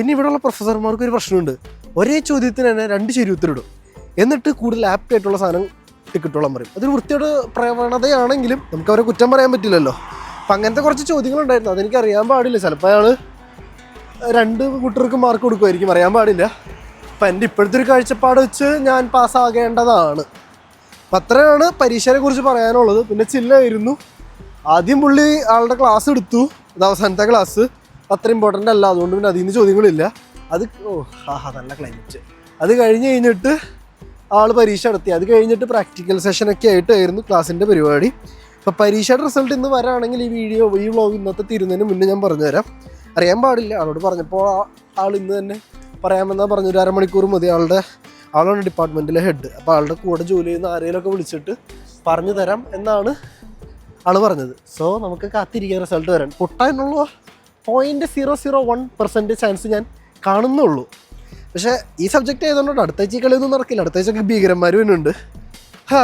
പിന്നെ ഇവിടെയുള്ള പ്രൊഫസർമാർക്ക് ഒരു പ്രശ്നമുണ്ട്. ഒരേ ചോദ്യത്തിന് തന്നെ രണ്ട് ശരി ഉത്തരവിടും എന്നിട്ട് കൂടുതൽ ആപ്റ്റ് ആയിട്ടുള്ള സാധനം ടിക്കറ്റോളം പറയും. അതൊരു വൃത്തിയുടെ പ്രവണതയാണെങ്കിലും നമുക്ക് അവരെ കുറ്റം പറയാൻ പറ്റില്ലല്ലോ. അപ്പം അങ്ങനത്തെ കുറച്ച് ചോദ്യങ്ങളുണ്ടായിരുന്നു. അതെനിക്ക് അറിയാൻ പാടില്ല. ചിലപ്പോൾ അയാൾ രണ്ട് കൂട്ടർക്ക് മാർക്ക് കൊടുക്കുമായിരിക്കും. അറിയാൻ പാടില്ല. അപ്പം എന്റെ ഇപ്പോഴത്തെ ഒരു കാഴ്ചപ്പാട് വെച്ച് ഞാൻ പാസ്സാകേണ്ടതാണ് അപ്പം അത്രയാണ് പരീക്ഷയെ കുറിച്ച് പറയാനുള്ളത്. പിന്നെ ചില്ലായിരുന്നു. ആദ്യം പുള്ളി ആളുടെ ക്ലാസ് എടുത്തു. അത് അവസാനത്തെ ക്ലാസ് അത്ര ഇമ്പോർട്ടന്റ് അല്ല. അതുകൊണ്ട് പിന്നെ അതിൽ നിന്ന് ചോദ്യങ്ങളില്ല. അത് ഓ ആഹാ നല്ല ക്ലൈമറ്റ് അത് കഴിഞ്ഞ് കഴിഞ്ഞിട്ട് ആൾ പരീക്ഷ നടത്തി. അത് കഴിഞ്ഞിട്ട് പ്രാക്ടിക്കൽ സെഷനൊക്കെ ആയിട്ടായിരുന്നു ക്ലാസ്സിന്റെ പരിപാടി. അപ്പോൾ പരീക്ഷയുടെ റിസൾട്ട് ഇന്ന് വരാണെങ്കിൽ ഈ വീഡിയോ ഈ വ്ളോഗ് ഇന്നത്തെ തീരുന്നതിന് മുന്നേ ഞാൻ പറഞ്ഞുതരാം. അറിയാൻ പാടില്ല. ആളോട് പറഞ്ഞപ്പോൾ ആൾ ഇന്ന് തന്നെ പറയാമെന്നാ പറഞ്ഞു ഒരു അരമണിക്കൂർ മതി ആളുടെ. ആളാണ് ഡിപ്പാർട്ട്മെന്റിലെ ഹെഡ് അപ്പോൾ ആളുടെ കൂടെ ജോലി ചെയ്യുന്ന ആരെങ്കിലുമൊക്കെ വിളിച്ചിട്ട് പറഞ്ഞു തരാം എന്നാണ് ആൾ പറഞ്ഞത്. സോ നമുക്ക് കാത്തിരിക്കാൻ റിസൾട്ട് വരാൻ. പൊട്ടാനുള്ള point zero zero one percent chance ഞാൻ കാണുന്നുള്ളൂ. പക്ഷേ ഈ സബ്ജക്റ്റ് ആയതുകൊണ്ട് അടുത്ത ആഴ്ച കളിയൊന്നും നടക്കില്ല. അടുത്ത ഭീകരന്മാരും ഉണ്ട് ഹാ.